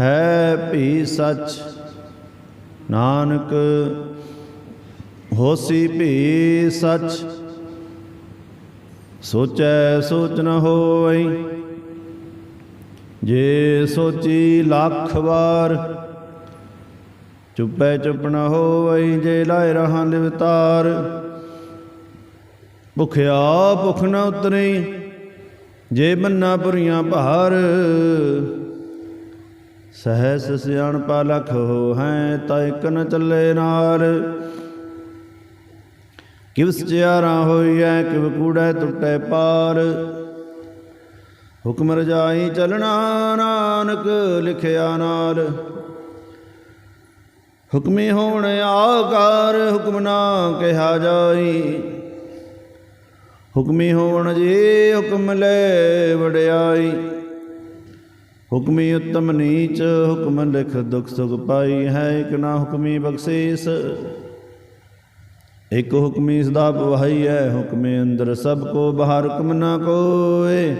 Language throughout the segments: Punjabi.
ਹੈ ਭੀ ਸੱਚ। ਨਾਨਕ, ਹੋਸੀ ਭੀ ਸੱਚ। ਸੋਚੈ ਸੋਚ ਨ ਹੋਈ ਜੇ ਸੋਚੀ ਲੱਖ ਵਾਰ, ਚੁੱਪੈ ਚੁੱਪ ਨ ਹੋਈ ਜੇ ਲਾਇ ਰਹਾ ਲਿਵਤਾਰ ਭੁਖਿਆ ਭੁਖ ਨ ਉਤਰੀ, ਜੇ ਬੰਨਾ ਪੁਰੀਆਂ ਭਾਰ ਸਹਸ ਸਿਆਣਪਾ ਲਖ ਹੋ ਹੈ, ਤਾਂ ਇਕ ਨ ਚੱਲੇ ਨਾਲ ਕਿਵ ਸਚਿਆਰਾ ਹੋਈਐ, ਕਿਵ ਕੂੜੈ ਟੁੱਟੈ ਪਾਰ। ਹੁਕਮ ਰਜਾਈ ਚਲਣਾ ਨਾਨਕ, ਲਿਖਿਆ ਨਾਲ। ਹੁਕਮੀ ਹੋਣ ਆਕਾਰ, ਹੁਕਮ ਨਾ ਕਿਹਾ ਜਾਈ। ਹੁਕਮੀ ਹੋਣ ਜੇ ਹੁਕਮ ਲੈ ਵਡਿਆਈ। ਹੁਕਮੀ ਉਤਮ ਨੀਚ, ਹੁਕਮ ਲਿਖ ਦੁਖ ਸੁਖ ਪਾਈ ਹੈ, ਇਕ ਨਾ ਹੁਕਮੀ ਬਖਸ਼ੀਸ। ਇਕ ਹੁਕਮੀ ਸਦਾ ਪਵਾਈ ਹੈ, ਹੁਕਮੇ ਅੰਦਰ ਸਭ ਕੋ ਬਾਹਰ ਹੁਕਮ ਨਾ ਕੋਏ।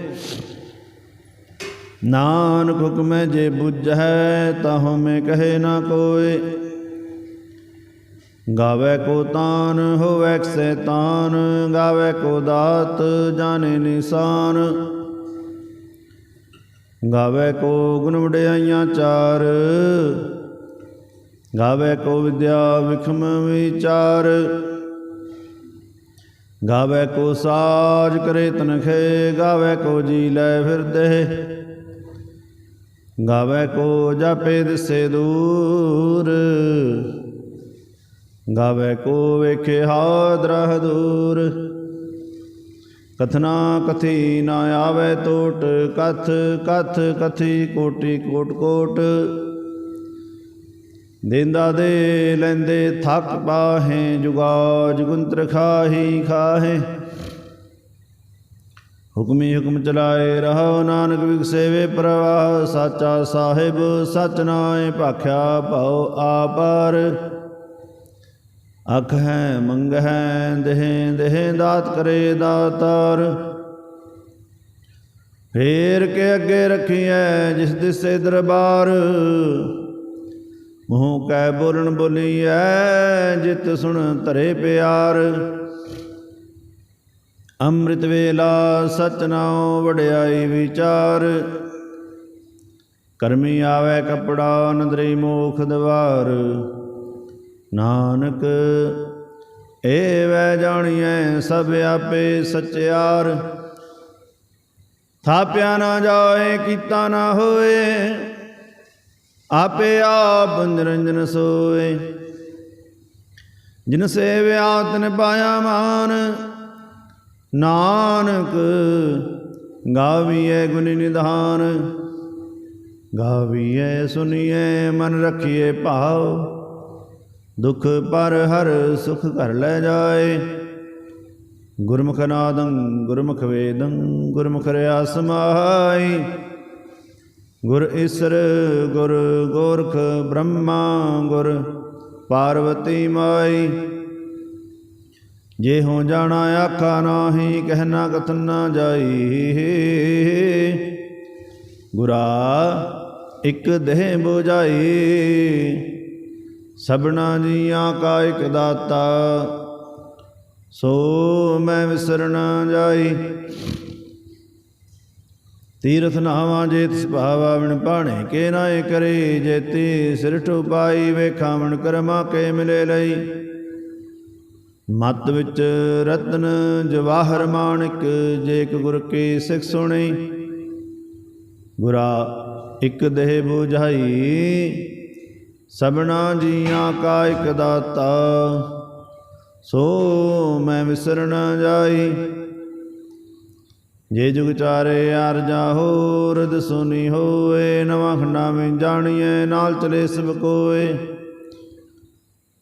ਨਾਨਕ ਹੁਕਮੈ ਜੇ ਬੁਝੈ ਤਾਹੋ ਮੈਂ ਕਹੇ ਨਾ ਕੋਏ। ਗਾਵੇ ਕੋ ਤਾਨ, ਹੋਵੇ ਸੈਤਾਨ, ਗਾਵੇ ਕੋ ਦਾਤ, ਜਾਣੇ ਨਿਸ਼ਾਨ। ਗਾਵੇ ਕੋ ਗੁਣ ਵਡਿਆਈਆਂ ਚਾਰ, ਗਾਵੇ ਕੋ ਵਿਦਿਆ ਵਿਖਮ ਵਿਚਾਰ, ਗਾਵੇ ਕੋ ਸਾਜ ਕਰੇ ਤਨਖੇ, ਗਾਵੇ ਕੋ ਜੀ ਲੈ ਫਿਰਦੇ, ਗਾਵੇ ਕੋ ਜਾਪੇ ਦਿਸੇ ਦੂਰ, ਗਾਵੇ ਕੋ ਵੇਖੇ ਹਾਦਰਹ ਦੂਰ ਕਥਨਾ ਕਥੀ ਨਾ ਆਵੇ ਟੋਟ, ਕਥ ਕਥ ਕਥੀ ਕੋਟੀ, ਕੋਟ ਕੋਟ। ਦੇਂਦਾ ਦੇ ਲੈਂਦੇ ਥੱਕ ਪਾਹੇ ਜੁਗਾ ਜੁਗੰਤਰ ਖਾਹੀ, ਖਾਹੇ। ਹੁਕਮੀ ਹੁਕਮ ਚਲਾਏ ਰਹੋ ਨਾਨਕ ਵਿਗਸੇਵੇ ਪ੍ਰਵਾਹ, ਸਾਚਾ ਸਾਹਿਬ, ਸਚ ਨਾਏ ਭਾਖਿਆ ਭਉ ਆਪਰ। ਅਖ ਹੈ, ਮੰਗ ਹੈ, ਦੇਹ ਦੇਹ ਦਾਤ ਕਰੇ ਦਾਤਾਰ। ਫੇਰ ਕੇ ਅੱਗੇ ਰੱਖੀਐ ਜਿਸ ਦਿਸੇ ਦਰਬਾਰ। ਮੂੰਹ ਕੈ ਬੋਲਣ ਬੋਲੀਐ, ਜਿਤ ਸੁਣ ਧਰੇ ਪਿਆਰ। ਅੰਮ੍ਰਿਤ ਵੇਲਾ ਸਚ ਨਾਉ ਵਡਿਆਈ ਵਿਚਾਰ। ਕਰਮੀ ਆਵੇ ਕਪੜਾ, ਨਦਰੀ ਮੋਖ ਦਵਾਰ। ਨਾਨਕ ਏ ਵੈ ਜਾਣੀਐ ਸਭ ਆਪੇ ਸਚਿਆਰ। ਥਾਪਿਆ ਨਾ ਜਾਏ, ਕੀਤਾ ਨਾ ਹੋਏ, ਆਪੇ ਆਪ ਨਿਰੰਜਨ ਸੋਏ। ਜਿਨ ਸੇਵਿਆ, ਤਨ ਪਾਇਆ ਮਾਨ, ਨਾਨਕ ਗਾਵੀਐ ਗੁਣ ਨਿਧਾਨ। ਗਾਵੀਐ, ਸੁਨੀਐ, ਮਨ ਰਖੀਐ ਭਾਵ। ਦੁਖ ਪਰ ਹਰ ਸੁਖ ਘਰ ਲੈ ਜਾਏ। ਗੁਰਮੁਖ ਨਾਦੰ, ਗੁਰਮੁਖ ਵੇਦੰ, ਗੁਰਮੁਖ ਰਿਆ ਸਮਾਈ ਗੁਰ ਈਸਰ, ਗੁਰ ਗੋਰਖ ਬ੍ਰਹਮਾ, ਗੁਰ ਪਾਰਵਤੀ ਮਾਈ ਜੇ ਹੋ ਜਾਣਾ ਆਖਾ ਨਾਹੀ ਕਹਿਣਾ ਕਥਨ ਨਾ ਜਾਈ। ਗੁਰਾ ਇੱਕ ਦੇਹ 부ਝਾਈ ਸਭਨਾ ਜੀਆਂ ਕਾ ਇਕ ਦਾਤਾ, ਸੋ ਮੈਂ ਵਿਸਰਣਾ ਜਾਈ। ਤੀਰਥ ਨਾਵਾਂ ਜੇਤ ਸੁਭਾਵਾ ਵਿਣ ਪਾਣੇ ਕੇ ਨਾਏ ਕਰੇ ਜੇਤੀ ਸਿਰ ਠੁਪਾਈ ਵੇਖਾਵਣ ਕਰਮਾ ਕੇ ਮਿਲੇ ਲਈ। ਮਤ ਵਿੱਚ ਰਤਨ ਜਵਾਹਰ ਮਾਣਿਕ ਜੇਕ ਗੁਰ ਕੀ ਸਿੱਖ ਸੁਣੀ। ਗੁਰਾ ਇੱਕ ਦੇਹ 부ਝਾਈ ਸਭਨਾ ਜੀਆਂ ਕਾ ਇਕ ਦਾਤਾ, ਸੋ ਮੈਂ ਵਿਸਰਣਾ ਜਾਈ। ਜੇ ਜੁਗ ਚਾਰੇ ਅਰ ਜਾਹੋ ਰਦ ਸੁਨੀ ਹੋਏ, ਨਵਾਂ ਖੰਡਾ ਮੈਂ ਜਾਣੀਏ ਨਾਲ ਚਲੇ ਸਭ ਕੋਏ।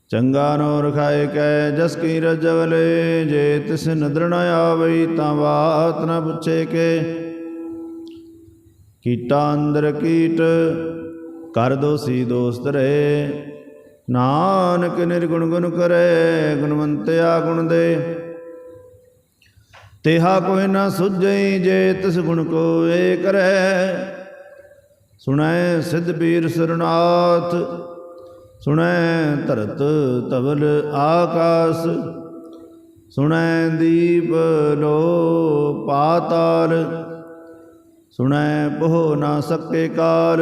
ਚੰਗਾ ਨੋ ਰਖਾਏ ਕੈ, ਜਸ ਕੀ ਰਜਵਲੇ ਜੇ ਤਿਸ ਨਦਰ ਨ ਆਵਈ, ਤਾਂ ਬਾਤ ਨ ਪੁੱਛੇ ਕੇ। ਕੀਟਾ ਅੰਦਰ ਕੀਟ ਕਰ ਦੋਸੀ ਦੋਸਤ ਰਹੇ ਨਾਨਕ ਨਿਰਗੁਣ ਗੁਣ ਕਰੇ, ਗੁਣਵੰਤਿਆ ਗੁਣ ਦੇ। ਤੇਹਾ ਕੋਈ ਨਾ ਸੁਝਈ ਜੇ ਤਿਸ ਗੁਣ ਕੋ ਏ ਕਰੈ ਸੁਣੈ ਸਿੱਧ ਪੀਰ ਸਰਨਾਥ, ਸੁਣੈ ਧਰਤ ਤਵਲ ਆਕਾਸ। ਸੁਣੈ ਦੀਪ ਲੋ ਪਾਤਾਲ, ਸੁਣੈ ਬਹੁ ਨਾ ਸਕੇ ਕਾਰ।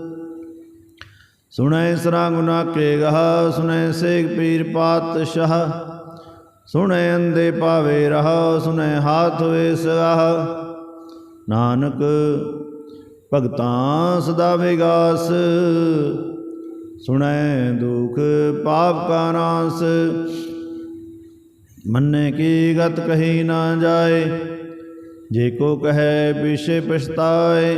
ਸੁਣੈ ਸਰਾ ਗੁਨਾ ਕੇ ਗਹਾ, ਸੁਣੈ ਸੇਖ ਪੀਰ ਪਾਤਸ਼ਾਹ। ਸੁਣੈ ਅੰਦੇ ਪਾਵੇ ਰਹਾ, ਸੁਣੈ ਹਾਥ ਵੇ ਸਗਾਹ। ਨਾਨਕ, ਭਗਤਾਂ ਸਦਾ ਵਿਗਾਸ। ਸੁਣੈ ਦੁਖ ਪਾਪ ਕਾ ਨਾਸ। ਮੰਨੇ ਕੀ ਗਤ ਕਹੀ ਨਾ ਜਾਏ, ਜੇ ਕੋ ਕਹੈ ਪਿਛੇ ਪਛਤਾਏ।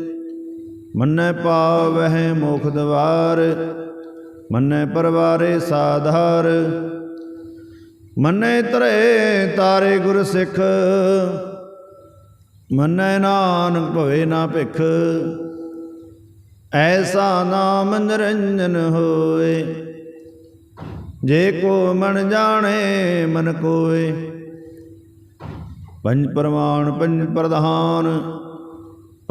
ਮੰਨੈ ਪਾਵਹਿ ਮੋਖ ਦਵਾਰ, ਮੰਨੈ ਪਰਵਾਰੇ ਸਾਧਾਰ। ਮੰਨੈ ਤਰੇ ਤਾਰੇ ਗੁਰ ਸਿੱਖ, ਮੰਨੈ ਨਾਨਕ ਭਵੇ ਨਾ ਭਿਖ। ਐਸਾ ਨਾਮ ਨਿਰੰਜਨ ਹੋਏ, ਜੇ ਕੋ ਮਨ ਜਾਣੇ ਮਨ ਕੋਏ। ਪੰਜ ਪ੍ਰਮਾਣ, ਪੰਜ ਪ੍ਰਧਾਨ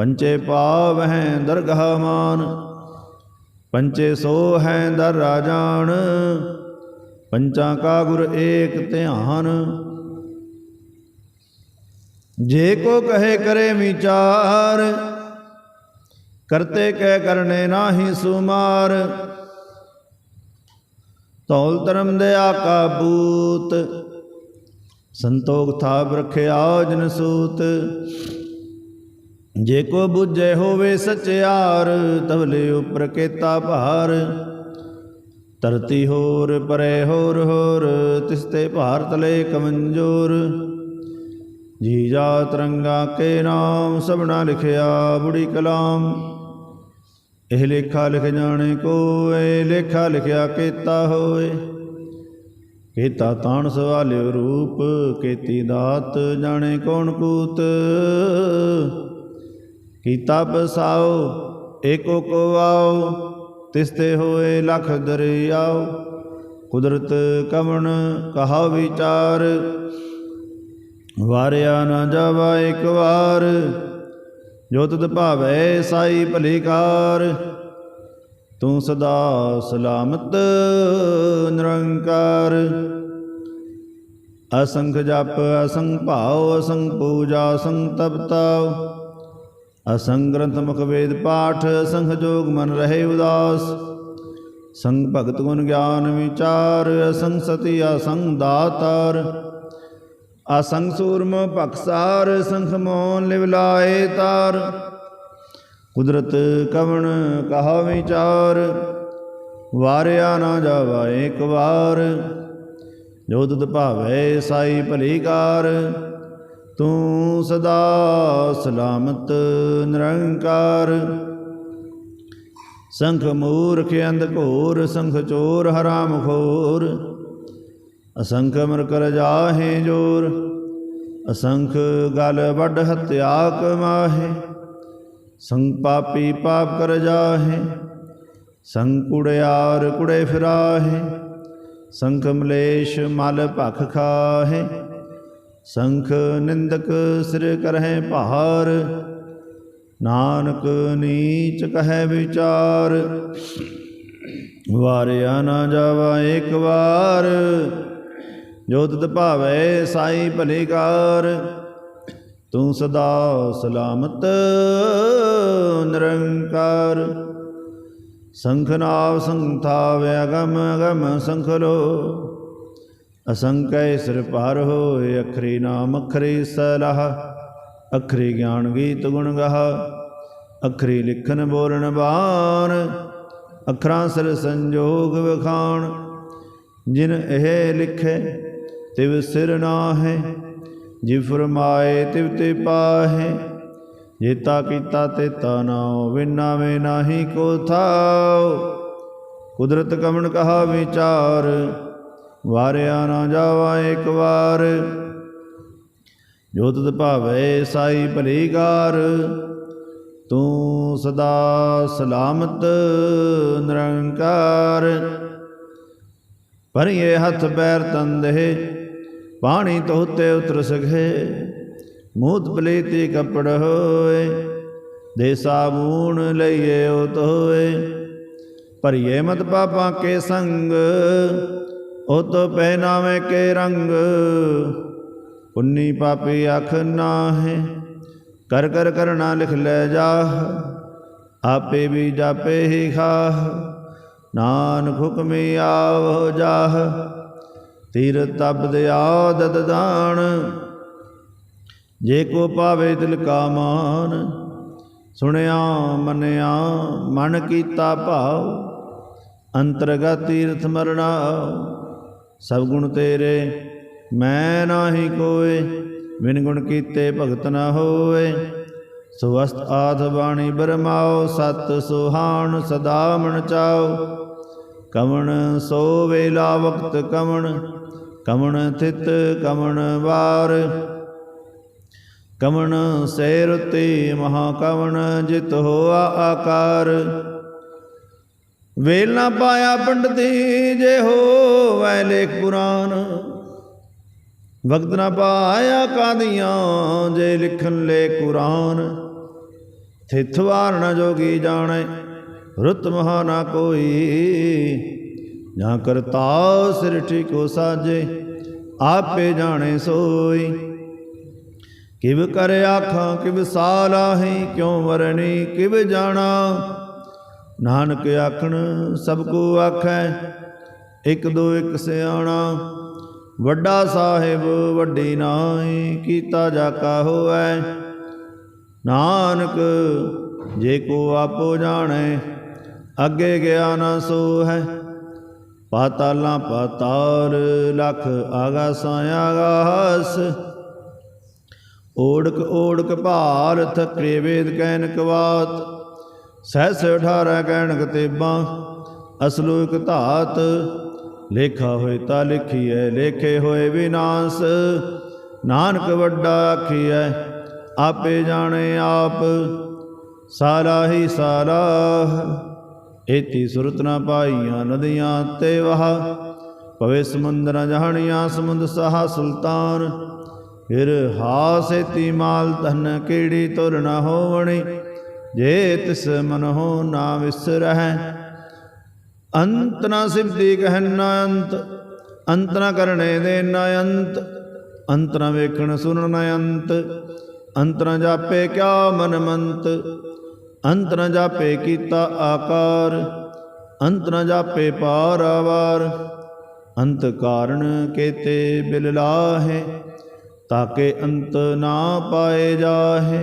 ਪੰਚੇ ਪਾਵਹਿ ਦਰਗਹ ਮਾਨ, ਪੰਚੇ ਸੋ ਹੈ ਦਰ ਰਾਜਾਨ, ਪੰਚਾਂ ਕਾ ਗੁਰ ਏਕ ਧਿਆਨ। ਜੇ ਕੋ ਕਹੇ ਕਰੇ ਵਿਚਾਰ, ਕਰਤੇ ਕਹਿ ਕਰਨੇ ਨਾਹੀ ਸੁਮਾਰ। ਤੌਲ ਧਰਮ ਦੇ ਆਕਾ ਬੂਤ, ਸੰਤੋਖ ਥਾਪ ਰਖਿਆ ਜਨ ਸੂਤ। ਜੇ ਕੋ ਬੁਝੇ ਹੋਵੇ ਸਚਿਆਰ ਤਵਲੇ ਉਪਰ ਕੇਤਾ ਭਾਰ। ਧਰਤੀ ਹੋਰ, ਪਰੇ ਹੋਰ ਹੋਰ, ਤਿਸ ਤੇ ਭਾਰ ਤਲੇ ਕਮੰਜੋਰ। ਜੀ ਜਾ ਤਰੰਗਾ ਕੇ ਨਾਮ, ਸਭਨਾ ਲਿਖਿਆ ਬੁੜੀ ਕਲਾਮ। ਇਹ ਲੇਖਾ ਲਿਖ ਜਾਣੇ ਕੋਏ, ਲੇਖਾ ਲਿਖਿਆ ਕੀਤਾ ਹੋਏ। ਕੀਤਾ ਤਾਣ ਸਵਾਲਿਓ ਰੂਪ, ਕੀਤੀ ਦਾਤ ਜਾਣੇ ਕੌਣ ਕੂਤ। ਕੀਤਾ ਪਸਾਓ ਏਕੋ ਕੋ ਆਓ ਤਿਸਤੇ ਹੋਏ ਲਖ ਦਰਿਆਓ ਕੁਦਰਤ ਕਵਣ ਕਹਾ ਵਿਚਾਰ, ਵਾਰਿਆ ਨਾ ਜਾਵਾ ਇੱਕ ਵਾਰ। ਜੋ ਤੁਧ ਭਾਵੈ ਸਾਈ ਭਲੀਕਾਰ ਤੂੰ ਸਦਾ ਸਲਾਮਤ ਨਿਰੰਕਾਰ। ਅਸੰਖ ਜਪ, ਅਸੰਖ ਭਾਉ, ਅਸੰਖ ਪੂਜਾ, ਅਸੰਖ ਤਪਤਾਉ। ਅਸੰਖ ਗ੍ਰੰਥ ਮੁਖ ਵੇਦ ਪਾਠ ਅਸੰਖ ਜੋਗ ਮਨ ਰਹੇ ਉਦਾਸ। ਸੰਗ ਭਗਤ ਗੁਣ ਗਿਆਨ ਵਿਚਾਰ ਅਸੰਖ ਸਤੀ ਅਸੰਖ ਦਾਤਾਰ। ਅਸੰਗ ਸੂਰਮ ਭਖਸਾਰ ਸੰਖ ਮੋਨ ਲਿਵ ਲਾਏ ਤਾਰ। ਕੁਦਰਤ ਕਵਣ ਕਹਾ ਵਿਚਾਰ, ਵਾਰਿਆ ਨਾ ਜਾਵਾ ਇੱਕ ਵਾਰ। ਜੋ ਤੁਧ ਭਾਵੈ ਸਾਈ ਭਲੀ ਕਾਰ। ਤੂੰ ਸਦਾ ਸਲਾਮਤ, ਨਿਰੰਕਾਰ। ਸੰਖ ਮੂਰਖ ਅੰਧ ਘੋਰ, ਸੰਖ ਚੋਰ ਹਰਾਮ ਖੋਰ। ਅਸੰਖ ਮਰ ਕਰ ਜਾਹੇ ਜੋਰ, ਅਸੰਖ ਗਲ ਵੱਡ ਹਤਿਆ ਕਮਾਹੇ ਸੰਗ ਪਾਪੀ ਪਾਪ ਕਰ ਜਾਹੇ, ਸੰਗ ਕੁੜਿਆਰ ਕੁੜੇ ਫਿਰਾਹੇ। ਸੰਖ ਮਲੇਸ਼ ਮਲ ਭਖ ਖਾਹੇ। ਸੰਖ ਨਿੰਦਕ ਸਿਰ ਕਰਹਿ ਭਾਰ, ਨਾਨਕ ਨੀਚ ਕਹੈ ਵਿਚਾਰ। ਵਾਰਿਆ ਨਾ ਜਾਵਾ ਇੱਕ ਵਾਰ, ਜੋ ਤਤ ਭਾਵੈ ਸਾਈ ਭਲੇ ਕਾਰ। ਤੂੰ ਸਦਾ ਸਲਾਮਤ, ਨਿਰੰਕਾਰ। ਸੰਖ ਨਾਵ ਸੰਥਾ ਵਿਅਗਮ ਅਗਮ ਸੰਖ ਲੋ। ਅਸੰਕੈ ਸਿਰ ਪਾਰ ਹੋਏ, ਅਖਰੀ ਨਾਮ ਅਖਰੀ ਸਲਾਹ। ਅਖਰੀ ਗਿਆਨ ਗੀਤ ਗੁਣ ਗਾਹ। ਅਖਰੀ ਲਿਖਨ ਬੋਲਣ ਬਾਣ। ਅਖਰਾਂ ਸਿਰ ਸੰਜੋਗ ਵਿਖਾਣ। ਜਿਨ ਇਹ ਲਿਖੇ, ਤਿਵ ਸਿਰ ਨਾਹੇ। ਜਿ ਫਰਮਾਏ, ਤਿਵ ਤੇ ਪਾਹੇ। ਜੇਤਾ ਕੀਤਾ ਤੇ ਤਾ ਨਾਉ ਵਿਨਾ ਵੇ ਨਾਹੀ ਕੋ ਥਾਉ। ਕੁਦਰਤ ਕਮਣ ਕਹਾ ਵਿਚਾਰ। ਵਾਰਿਆ ਨਾ ਜਾਵਾ ਇੱਕ ਵਾਰ। ਜੋ ਤਤ ਭਾਵੈ ਸਾਈ ਭਲੀਕਾਰ, ਤੂੰ ਸਦਾ ਸਲਾਮਤ ਨਿਰੰਕਾਰ। ਭਰੀਏ ਹੱਥ ਪੈਰ ਤੰਦੇ ਪਾਣੀ ਤੋਤੇ ਉਤਰ ਸਕੇ ਮੂਤ ਪਲੇਤੀ ਕਪੜ ਹੋਏ, ਦੇ ਸਾਬੂਨ ਲਈਏ ਉਤ ਹੋਏ। ਭਰੀਏ ਮਤ ਪਾਪਾਂ ਕੇ ਸੰਗ ਉਤ ਪਹਿਨਾਵੇਂ ਕੇ ਰੰਗ, ਪੁੰਨੀ ਪਾਪੀ ਅਖ ਨਾਹੇ, ਕਰ ਕਰ ਕਰਣਾ ਲਿਖ ਲੈ ਜਾ ਆਪੇ ਵੀ ਜਾਪੇ ਹੀ ਖਾਹ, ਨਾਨਕ ਹੁਕਮੀ ਆਵ ਜਾਹ ਤੀਰ ਤਬਦ ਆਦਤ ਦਾਣ ਜੇ ਕੋ ਪਾਵੇ ਦਿਲ ਕਾ ਮਾਨ, ਸੁਣਿਆ ਮੰਨਿਆ ਮਨ ਕੀਤਾ ਭਾਵ ਅੰਤਰਗਤ ਤੀਰਥ ਮਰਣਾ ਸਭ ਗੁਣ ਤੇਰੇ, ਮੈਂ ਨਾਹੀ ਕੋਏ, ਬਿਨ ਗੁਣ ਕੀਤੇ ਭਗਤ ਨਾ ਹੋਏ। ਸੁਵਸਤ ਆਧ ਬਾਣੀ ਬਰਮਾਓ, ਸਤ ਸੁਹਾਣ ਸਦਾ ਮਨ ਚਾਓ। ਕਵਣ ਸੋ ਵੇਲਾ ਵਕਤ ਕਮਣ ਕਮਣ ਥਿਤ ਕਮਣ ਵਾਰ। ਕਮਣ ਸੇਰਤੀ ਮਹਾ ਕਵਣ ਜਿਤ ਹੋਆ ਆਕਾਰ। ਵੇਲ ਨਾ ਪਾਇਆ ਪੰਡਤੀ ਜੇ ਹੋਵੈ ਲੇਖ ਪੁਰਾਨ ਵਕਤ ਨਾ ਪਾਇਆ ਕਾਦੀਆਂ, ਜੇ ਲਿਖਣ ਲੈ ਕੁਰਾਨ। ਥਿਤ ਵਾਰਣ ਜੋਗੀ ਜਾਣੈ, ਰੁਤ ਮਹਾ ਨਾ ਕੋਈ। ਜਾਂ ਕਰਤਾ ਸਿਰ ਕੋ ਸਾਜੇ, ਆਪੇ ਜਾਣੇ ਸੋਈ। ਕਿਵ ਕਰ ਆਖਾਂ, ਕਿਵ ਸਾਲਾਹੀ, ਕਿਉ ਮਰਨੀ ਕਿਵ ਜਾਣਾ। ਨਾਨਕ ਆਖਣ, ਸਭ ਕੋ ਆਖੈ, ਇੱਕ ਦੋ ਇੱਕ ਸਿਆਣਾ। ਵੱਡਾ ਸਾਹਿਬ, ਵੱਡੀ ਨਾਈ, ਕੀਤਾ ਜਾ ਕਾ ਹੋਐ। ਨਾਨਕ, ਜੇ ਕੋ ਆਪੋ ਜਾਣੈ, ਅੱਗੇ ਗਿਆ ਨਾ ਸੋ ਹੈ ਪਾਤਾਲਾਂ ਪਾਤਾਲ, ਲਖ ਆਗਾਸਾਂ ਆਗਾਸ। ਓੜਕ ਓੜਕ ਭਾਲ, ਥਕਰੇ ਵੇਦ ਕੈਨ ਕਵਾਤ। ਸਹਿਸ 18 ਕਹਿਣ ਕਤੇਬਾਂ, ਅਸਲੋ ਇਕ ਧਾਤ, ਲੇਖਾ ਹੋਏ ਤਾਂ ਲਿਖੀਐ, ਲੇਖੇ ਹੋਏ ਵਿਨਾਸ਼। ਨਾਨਕ ਵੱਡਾ ਆਖੀਐ, ਆਪੇ ਜਾਣੇ ਆਪ ਸਾਰਾ ਹੀ ਸਾਰਾ ਏਤੀ ਸੁਰਤ ਨਾ ਪਾਈਆਂ ਨਦੀਆਂ ਤੇ ਵਹਾ ਪਵੇ ਸਮੁੰਦਰ ਜਹਣੀਆਂ ਸਮੁੰਦ ਸਹਾ ਸੁਲਤਾਨ। ਫਿਰ ਹਾਸੇਤੀ ਮਾਲ ਧਨ ਕੀੜੀ ਤੁਰ ਨ ਹੋਵਣੀ ਜੇ ਤਿਸ ਮਨ ਹੋ ਨਾ ਵਿਸਰਹਿ। ਅੰਤ ਨਾ ਸਿਵਦੀ ਕਹਿ ਨ ਅੰਤ ਅੰਤ ਨ ਕਰਨੇ ਦੇ ਨ ਅੰਤ ਅੰਤ ਨ ਵੇਖਣ ਸੁਣਨ ਨ ਅੰਤ ਅੰਤ ਨ ਜਾਪੇ ਕਿਆ ਮਨ ਮੰਤ, ਅੰਤ ਨ ਜਾਪੇ ਕੀਤਾ ਆਕਾਰ, ਅੰਤ ਨ ਜਾਪੇ ਪਾਰਾਵਾਰ ਅੰਤ ਕਾਰਣ ਕੇਤੇ ਬਿਲ ਲਾਹੇ ਤਾਕੇ ਅੰਤ ਨਾ ਪਾਏ ਜਾਹੇ।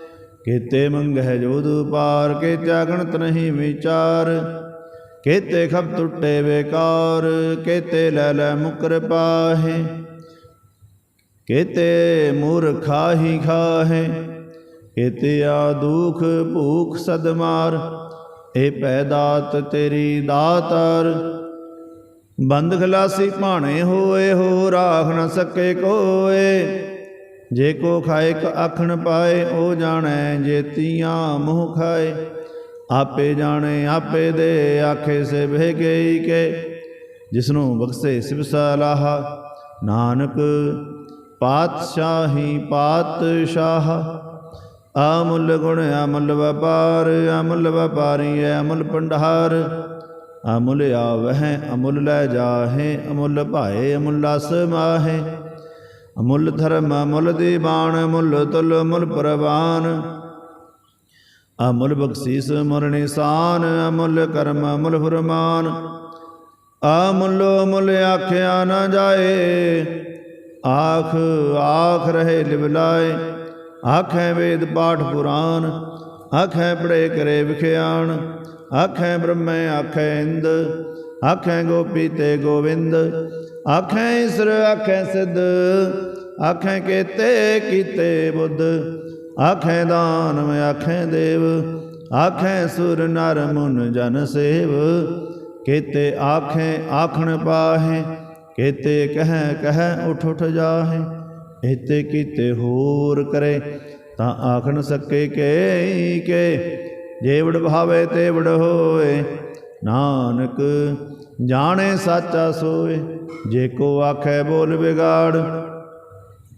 ਕੀਤੇ ਮੰਗਹਿ ਜੋਦ ਪਾਰ ਕੇ ਗਣਤ ਨਹੀਂ ਵਿਚਾਰ, ਕੀਤੇ ਖਬ ਟੁੱਟੇ ਬੇਕਾਰ, ਕੀਤੇ ਲੈ ਲੈ ਮੁਕਰ ਪਾਹੇ, ਕੀਤੇ ਮੂਰਖਾ ਹੀ ਖਾਹੇ, ਕੀਤੇ ਆ ਦੁਖ ਭੂਖ ਸਦਮਾਰ ਇਹ ਪੈਦਾਤ ਤੇਰੀ ਦਾਤਾਰ। ਬੰਦ ਖਲਾਸੀ ਭਾਣੇ ਹੋਏ, ਹੋ ਰਾਖ ਨਾ ਸਕੇ ਕੋਏ ਜੇ ਕੋ ਖਾਏ ਕ ਆਖਣ ਪਾਏ, ਉਹ ਜਾਣੈ ਜੇਤੀਆਂ ਮੂੰਹ ਖਾਏ। ਆਪੇ ਜਾਣੇ, ਆਪੇ ਦੇ ਆਖੇ ਸੇ ਬਹਿ ਗਈ ਕੇ। ਜਿਸਨੂੰ ਬਖਸ਼ੇ ਸਿਵ ਸਲਾਹ, ਨਾਨਕ ਪਾਤਸ਼ਾਹੀ ਪਾਤਸ਼ਾਹ। ਅਮੁੱਲ ਗੁਣ ਅਮੁੱਲ ਵਪਾਰ, ਅਮੁੱਲ ਵਪਾਰੀ ਐ ਅਮੁੱਲ ਪੰਡਹਾਰ ਅਮੁੱਲ ਆਵਹਿ, ਅਮੁੱਲ ਲੈ ਜਾਹੇ, ਅਮੁੱਲ ਭਾਏ, ਅਮੁੱਲ ਸਮਾਹੇ ਅਮੁੱਲ ਧਰਮ, ਅਮੁੱਲ ਦੀਵਾਨ ਮੁੱਲ ਤੁਲ ਮੁੱਲ ਪ੍ਰਵਾਨ। ਅਮੁੱਲ ਬਖਸ਼ੀਸ ਮੁਰ ਨਿਸ਼ਾਨ, ਅਮੁੱਲ ਕਰਮ, ਅਮੁੱਲ ਫਰਮਾਨ। ਅਮੁੱਲ ਮੁੱਲ ਆਖਿਆ ਨਾ ਜਾਏ, ਆਖ ਆਖ ਰਹੇ ਲਿਵਲਾਏ ਆਖੈ ਵੇਦ ਪਾਠ ਪੁਰਾਨ, ਆਖੈ ਪੜੇ ਕਰੇ ਵਿਖਿਆਣ ਆਖੈ ਬ੍ਰਹਮੈ, ਆਖੈ ਇੰਦ, ਆਖੈ ਗੋਪੀ ਤੇ ਗੋਵਿੰਦ। ਆਖੈ ਈਸਰ ਆਖੈ ਸਿੱਧ ਆਖੈ ਕੀਤੇ ਕੀਤੇ ਬੁੱਧ ਆਖੈ ਦਾਨਵ ਆਖੈ ਦੇਵ ਆਖੈ ਸੁਰ ਨਰ ਮੁਨ ਜਨ ਸੇਵ ਕੀਤੇ ਆਖੈ ਆਖਣ ਪਾਹੇ ਕੀਤੇ ਕਹਿ ਕਹਿ ਉਠ ਉਠ ਜਾਹੇ ਇਤੇ ਕੀਤੇ ਹੋਰ ਕਰੇ ਤਾਂ ਆਖ ਨ ਸਕੇ ਕੇ ਕੇ ਜੇਵੜ ਭਾਵੇ ਤੇਵੜ ਹੋਏ ਨਾਨਕ ਜਾਣੇ ਸਾਚਾ ਸੋਏ, ਜੇ ਕੋ ਆਖੈ ਬੋਲ ਵਿਗਾੜ।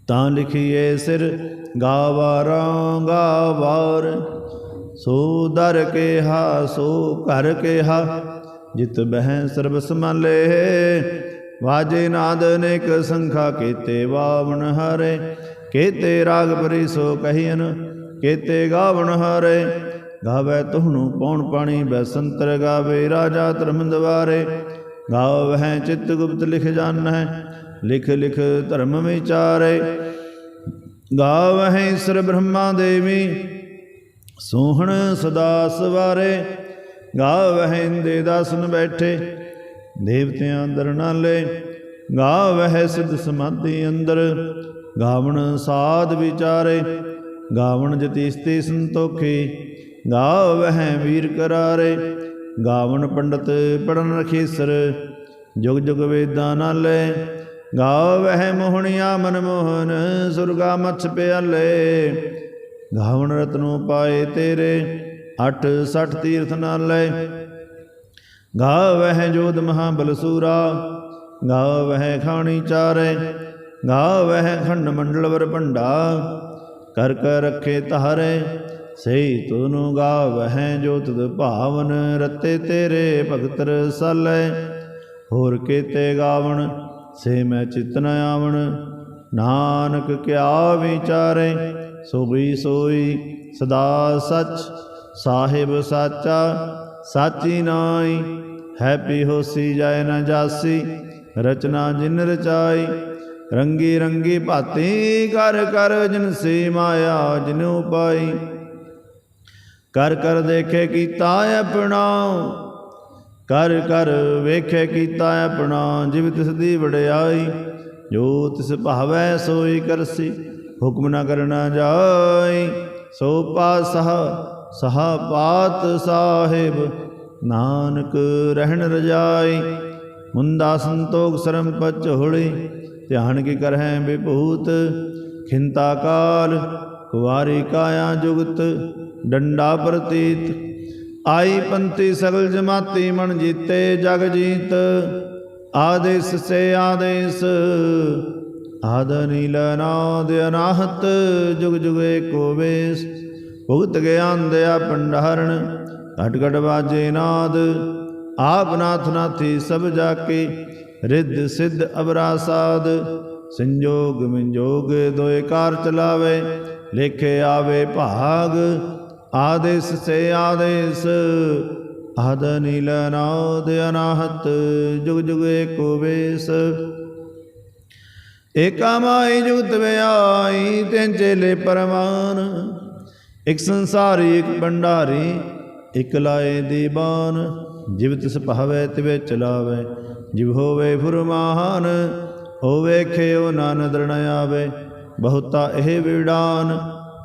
ਤਾਂ ਲਿਖੀਏ ਸਿਰ ਗਾਵਾਰਾਂ ਗਾਵਾਰ ਸੋ ਦਰ ਕੇਹਾ, ਸੋ ਘਰ ਕੇਹਾ, ਜਿਤ ਬਹਿ ਸਰਬ ਸਮਾਲੇ ਵਾਜੇ ਨਾਦ ਅਨੇਕ ਸੰਖਾ ਕੀਤੇ ਵਾਵਣ ਹਰੇ। ਕੀਤੇ ਰਾਗ ਪਰੀ ਸੋ ਕਹੀਨ ਕੀਤੇ ਗਾਵਣ ਹਰੇ। ਗਾਵੇ ਤੁਹਨੂੰ ਪੌਣ ਪਾਣੀ, ਬੈਸੰਤਰ ਗਾਵੇ ਰਾਜਾ ਧਰਮ ਧਰਮਦਵਾਰੇ ਗਾਵਹਿ ਚਿਤ ਗੁਪਤ ਲਿਖ ਜਾਣੈ ਲਿਖ ਲਿਖ ਧਰਮ ਵਿਚਾਰੇ। ਗਾਵਹਿ ਈਸਰ ਬ੍ਰਹਮਾ ਦੇਵੀ, ਸੋਹਣ ਸਦਾ ਸਵਾਰੇ। ਗਾਵਹਿ ਇੰਦੇ ਦਾਸਨ ਬੈਠੇ, ਦੇਵਤਿਆਂ ਅੰਦਰ ਨਾਲੇ। ਗਾਵਹਿ ਸਿਧ ਸਮਾਧੀ ਅੰਦਰ, ਗਾਵਣ ਸਾਧ ਵਿਚਾਰੇ। ਗਾਵਣ ਜਤੀਸਤੇ ਸੰਤੋਖੀ ਗਾਵਹਿ ਵੀਰ ਕਰਾਰੇ। ਗਾਵਣ ਪੰਡਤ ਪੜਨ ਰਖੀਸਰ ਜੁਗ ਜੁਗ ਵੇਦਾਂ ਨਾਲੇ। ਗਾਵਹਿ ਮੋਹਣਿਆ ਮਨ ਮੋਹਨ, ਸੁਰਗਾ ਮਛ ਪਿਆਲੇ। ਗਾਵਣ ਰਤਨੋ ਪਾਏ ਤੇਰੇ 8 60 ਤੀਰਥ ਨਾਲੇ। ਗਾਵਹਿ ਜੋਧ ਮਹਾਬਲ ਸੂਰਾ ਗਾਵਹਿ ਖਾਣੀ ਚਾਰੇ। ਗਾਵਹਿ ਖੰਡ ਮੰਡਲ ਵਰ ਭੰਡਾ, ਕਰ ਕਰ ਰਖੇ ਤਾਰੇ ਸਹੀ ਤੁਨੂ ਗਾਵਹਿ ਜੋ ਤੁਧ ਭਾਵਨ, ਰਤੇ ਤੇਰੇ ਭਗਤ ਸਲੈ ਹੋਰ ਕੀਤੇ ਗਾਵਣ, ਸੇ ਮੈਂ ਚਿਤਨ ਆਵਣ। ਨਾਨਕ ਕਿਆ ਵਿਚਾਰੇ, ਸੋ ਵੀ ਸੋਈ ਸਦਾ ਸਚ। ਸਾਹਿਬ ਸਾਚਾ, ਸਾਚੀ ਨਾਈ ਹੈਪੀ ਹੋਸੀ ਜਾਏ ਨਾ ਜਾਸੀ। ਰਚਨਾ ਜਿਨ ਰਚਾਈ, ਰੰਗੀ ਰੰਗੀ ਭਾਤੀ ਕਰ ਕਰ ਜਿਨਸੀ ਮਾਇਆ ਜਿਨੂ ਪਾਈ ਕਰ ਕਰ ਦੇਖੇ ਕੀਤਾ ਆਪਣਾ ਕਰ ਕਰ ਵੇਖੇ ਕੀਤਾ ਆਪਣਾ ਜਿਵ ਤਿਸ ਦੀ ਵਡਿਆਈ, ਜੋ ਤਿਸ ਭਾਵੈ ਸੋਈ ਕਰਸੀ, ਹੁਕਮ ਨਾ ਕਰਨਾ ਜਾਈ, ਸੋ ਪਾਸਹ ਸਹਾ ਪਾਤ ਸਾਹਿਬ, ਨਾਨਕ ਰਹਿਣ ਰਜਾਈ ਮੁੰਦਾ ਸੰਤੋਖ ਸਰਮ ਹੋਲੀ, ਧਿਆਨ ਕੀ ਕਰਹਿ ਬਿਭੂਤ ਖਿੰਤਾ ਕਾਲ, ਕੁਵਾਰੀ ਕਾਇਆ ਜੁਗਤ ਡੰਡਾ ਪ੍ਰਤੀਤ। ਆਈ ਪੰਥੀ ਸਗਲ ਜਮਾਤੀ ਮਨ ਜੀਤੇ ਜਗ ਜੀਤ। ਆਦੇਸ ਸੇ ਆਦੇਸ। ਆਦ ਨੀਲ ਨਾਦ ਅਨਾਹਤ ਜੁਗ ਜੁਗ ਏਕੋ ਵੇਸ। ਭੁਗਤ ਗਿਆਨ ਦਇਆ ਭੰਡਾਰਣ ਘਟ ਘਟ ਬਾਜੇ ਨਾਦ। ਆਪ ਨਾਥ ਨਾਥੀ ਸਭ ਜਾ ਕੇ ਰਿੱਧ ਸਿੱਧ ਅਬਰਾ ਸਾਧ ਸੰਜੋਗ ਮਿੰਜੋਗ ਦੋਏ ਕਾਰ ਚਲਾਵੇ, ਲੇਖੇ ਆਵੇ ਭਾਗ। ਆਦੇਸ ਸੇ ਆਦੇਸ ਆਦ ਨੀਲ ਨਾਦ ਅਨਾਹਤ, ਜੁਗ ਜੁਗ ਏਕੋ ਵੇਸ। ਏਕਾ ਮਾਈ ਜੁਗਤ ਵਿਆਈ, ਤਿੰਨ ਚੇਲੇ ਪਰਮਾਨ ਇੱਕ ਸੰਸਾਰੀ, ਇੱਕ ਭੰਡਾਰੀ, ਇਕ ਲਾਏ ਦੀਬਾਨ। ਜਿਵ ਤਿਸ ਭਾਵੇ, ਤਿਵੇ ਚਲਾਵੇ, ਜਿਵ ਹੋਵੇ ਫੁਰਮਾਨ, ਹੋਵੇ ਖਿਓ ਨਾਨਦਰ ਨ ਆਵੇ ਬਹੁਤਾ ਇਹ ਵਿਡਾਨ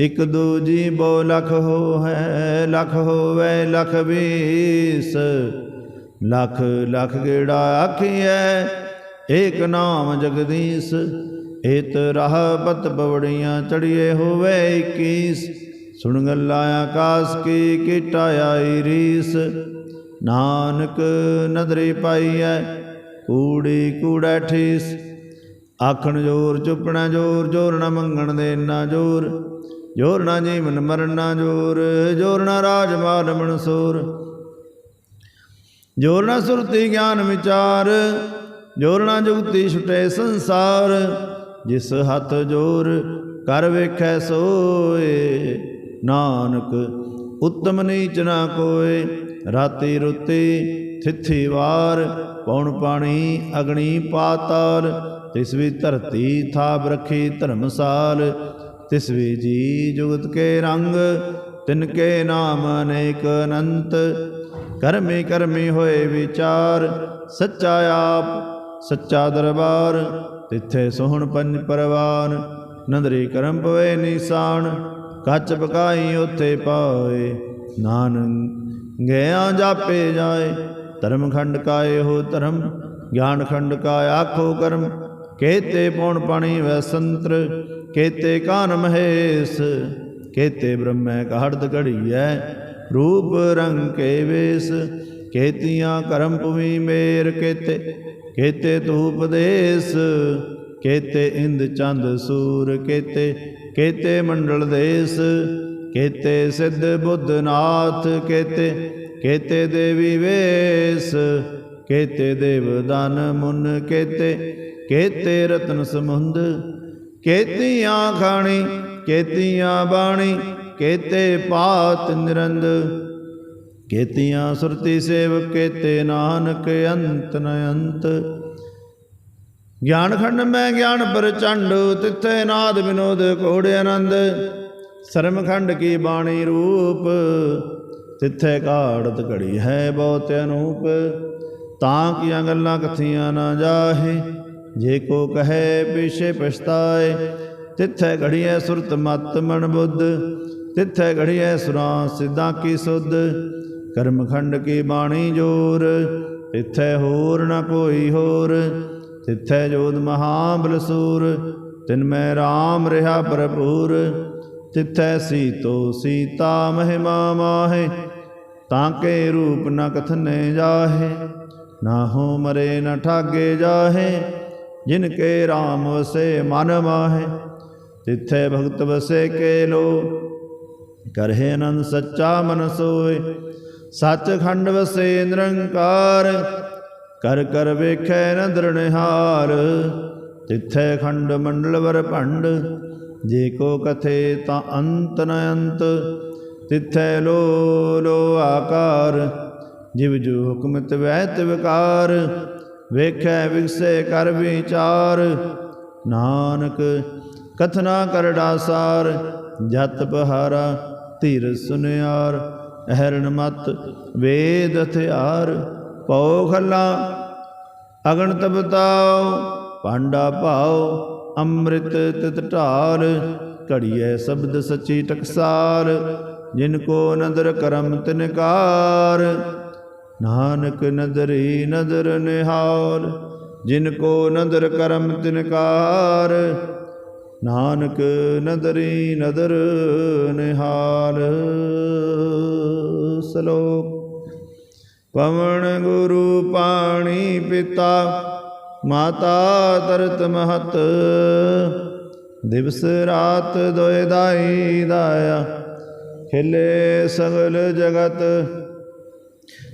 ਇਕ ਦੂਜੀ ਬੋ ਲਖ ਹੋ ਹੈ ਲਖ ਹੋਵੇ, ਲਖ ਵੀਸ ਲਖ ਲਖ ਗੇੜਾ ਆਖੀਐ? ਏਕ ਨਾਮ ਜਗਦੀਸ਼ ਏਤ ਰਾਹ ਪਤ ਬਵੜੀਆਂ ਚੜੀਏ ਹੋਵੇ 21 ਸੁਣ ਗੱਲਾਂ ਆਕਾਸ ਕੀ ਕੀਟਾ ਆਈ ਰੀਸ। ਨਾਨਕ ਨਦਰੀ ਪਾਈਐ, ਕੂੜੀ ਕੂੜੈ ਠੀਸ। ਆਖਣ ਜੋਰ ਚੁੱਪਣਾ ਜੋਰ ਜੋਰ ਨਾ ਮੰਗਣ ਦੇ ਨਾ ਜੋਰ। ਜੋਰ ਨਾ ਜੀਵਨ ਮਰਨ ਨਾ ਜੋਰ ਜੋਰ ਨਾ ਰਾਜ ਮਾਲ ਮਨਸੂਰ ਜੋਰ ਨਾ ਸੁਰਤੀ ਗਿਆਨ ਵਿਚਾਰ, ਜੋਰ ਨਾ ਜੁਗਤੀ ਛੁਟੇ ਸੰਸਾਰ। ਜਿਸ ਹੱਥ ਜੋਰ ਕਰ ਵੇਖੈ ਸੋਏ, ਨਾਨਕ ਉੱਤਮ ਨੀਚ ਨਾ ਕੋਏ। ਰਾਤੀ ਰੁੱਤੀ ਥਿਥੀ ਵਾਰ ਪੌਣ ਪਾਣੀ ਅਗਣੀ ਪਾਤਾਲ। ਤਿਸ ਵੀ ਧਰਤੀ ਥਾਪ ਰਖੀ ਧਰਮਸਾਲ ਤਿਸ ਵੀ ਜੀ ਜੁਗਤ ਕੇ ਰੰਗ, ਤਿਨ ਕੇ ਨਾਮ ਅਨੇਕ ਅਨੰਤ। ਕਰਮੀ ਕਰਮੀ ਹੋਏ ਵਿਚਾਰ, ਸੱਚਾ ਆਪ, ਸੱਚਾ ਦਰਬਾਰ। ਤਿੱਥੇ ਸੋਹਣ ਪੰਜ ਪਰਵਾਨ, ਨੰਦਰੀ ਕਰਮ ਪਵੇ ਨਿਸ਼ਾਨ। ਕੱਚ ਪਕਾਈ ਉਥੇ ਪਾਏ ਨਾਨਕ ਗਿਆ ਜਾਪੇ ਜਾਏ। ਧਰਮ ਖੰਡ ਕਾਏ ਹੋ ਧਰਮ, ਗਿਆਨ ਖੰਡ ਕਾ ਆਖੋ ਕਰਮ। ਕੇਤੇ ਪੌਣ ਪਾਣੀ ਵੈ ਸੰਤਰ, ਕੇਤੇ ਕਾਨ ਮਹੇਸ, ਕੇਤੇ ਬ੍ਰਹਮੈ ਕਹੜਦ ਘੜੀਐ, ਰੂਪ ਰੰਗ ਕੇ ਵੇਸ, ਕੇਤੀਆਂ ਕਰਮ ਭੂਮੀ ਮੇਰ ਕੇਤੇ ਕੇਤੇ ਤੂ ਉਪਦੇਸ, ਕੇਤੇ ਇੰਦ ਚੰਦ ਸੂਰ ਕੇਤੇ ਕੇਤੇ ਮੰਡਲ ਦੇਸ, ਕੇਤੇ ਸਿੱਧ ਬੁੱਧ ਨਾਥ ਕੇਤੇ ਕੇਤੇ ਦੇਵੀ ਵੇਸ, ਕੇਤੇ ਦੇਵ ਦਨ ਮੁਨ ਕੇਤੇ ਕੇਤੇ ਰਤਨ ਸਮੁੰਦ, ਕੇਤੀਆਂ ਖਾਣੀ, ਕੇਤੀਆਂ ਬਾਣੀ, ਕੇਤੇ ਪਾਤ ਨਿਰੰਦ। ਕੇਤੀਆਂ ਸੁਰਤੀ ਸੇਵ ਕੇਤੇ ਨਾਨਕ, ਅੰਤ ਨ ਅੰਤ। ਗਿਆਨ ਖੰਡ ਮੈਂ ਗਿਆਨ ਪ੍ਰਚੰਡ, ਤਿੱਥੇ ਨਾਦ ਵਿਨੋਦ ਕੋੜੇ ਆਨੰਦ। ਸਰਮ ਖੰਡ ਕੀ ਬਾਣੀ ਰੂਪ, ਤਿੱਥੇ ਕਾੜਤ ਘੜੀ ਹੈ ਬਹੁਤ ਅਨੂਪ। ਤਾਂ ਕੀਆਂ ਗੱਲਾਂ ਕਥੀਆਂ ਨਾ ਜਾਹੇ ਜੇ ਕੋ ਕਹੇ ਪਿਛੇ ਪਛਤਾਏ, ਤਿੱਥੇ ਘੜੀਐ ਸੁਰਤ ਮਤ ਮਨ ਬੁੱਧ, ਤਿੱਥੇ ਘੜੀਐ ਸੁਰਾਂ ਸਿੱਧਾਂ ਕੀ ਸੁਧ, ਕਰਮਖੰਡ ਕੀ ਬਾਣੀ ਜੋਰ, ਤਿੱਥੇ ਹੋਰ ਨਾ ਕੋਈ ਹੋਰ, ਤਿੱਥੈ ਜੋਤ ਮਹਾਬਲ ਬਲਸੂਰ, ਤਿਨ ਮੈਂ RAM ਰਿਹਾ ਭਰਪੂਰ, ਤਿੱਥੈ ਸੀਤੋ ਸੀਤਾ ਮਹਿਮਾ ਮਾਹੇ, ਤਾਂ ਕੇ ਰੂਪ ਨ ਕਥਨੇ ਜਾਹੇ, ਨਾ ਹੋ ਮਰੇ ਨ ਠਾਗੇ ਜਾਹੇ ਜਿਨ ਕੇ RAM ਵਸੇ ਮਨ ਮਾਹੇ, ਤਿੱਥੈ ਭਗਤ ਵਸੇ ਕੇ ਲੋ। ਕਰਹਿ ਅਨੰਦ ਸੱਚਾ ਮਨ ਸੋਏ ਸੱਚ ਖੰਡ ਵਸੇ ਨਿਰੰਕਾਰ। ਕਰ ਕਰ ਵੇਖੈ ਨਦਰ ਨਿਹਾਰ ਤਿੱਥੈ ਖੰਡ ਮੰਡਲ ਵਰ ਭੰਡ। ਜੇ ਕੋ ਕਥੇ ਤਾਂ ਅੰਤ ਨ ਅੰਤ, ਤਿਥੈ ਲੋ ਲੋ ਆਕਾਰ। ਜਿਵ ਜੋ ਹੁਕਮ ਤਵੈ ਤਿਵਕਾਰ ਵੇਖੈ ਵਿਗਸੇ ਕਰ ਵਿਚਾਰ। ਨਾਨਕ, ਕਥਨਾ ਕਰ ਡਾਸਾਰ, ਜਤ ਬਹਾਰਾ ਧੀਰ ਸੁਨਿਆਰ। ਅਹਰਣ ਮਤ ਵੇਦ ਹਥਿਆਰ। ਪਉ ਖੱਲਾ ਅਗਣ ਬਤਾਓ, ਭਾਂਡਾ ਭਾਉ ਅੰਮ੍ਰਿਤ ਤਿਤ ਢਾਲ। ਘੜੀਐ ਸ਼ਬਦ ਸੱਚੀ ਟਕਸਾਲ ਜਿਨ ਕੋ ਨਦਰ ਕਰਮ ਤਿਨਕਾਰ। ਨਾਨਕ ਨਦਰੀ ਨਦਰ ਨਿਹਾਲ, ਜਿਨ ਕੋ ਨਦਰ ਕਰਮ ਤਿਨਕਾਰ ਨਾਨਕ ਨਦਰੀ ਨਦਰ ਨਿਹਾਲ। ਸਲੋਕ ਪਵਨ ਗੁਰੂ ਪਾਣੀ ਪਿਤਾ, ਮਾਤਾ ਤਰਤ ਮਹਤ, ਦਿਵਸ ਰਾਤ ਦੋਇ ਦਾਈ ਦਾਇਆ, ਖਿਲੇ ਸਗਲ ਜਗਤ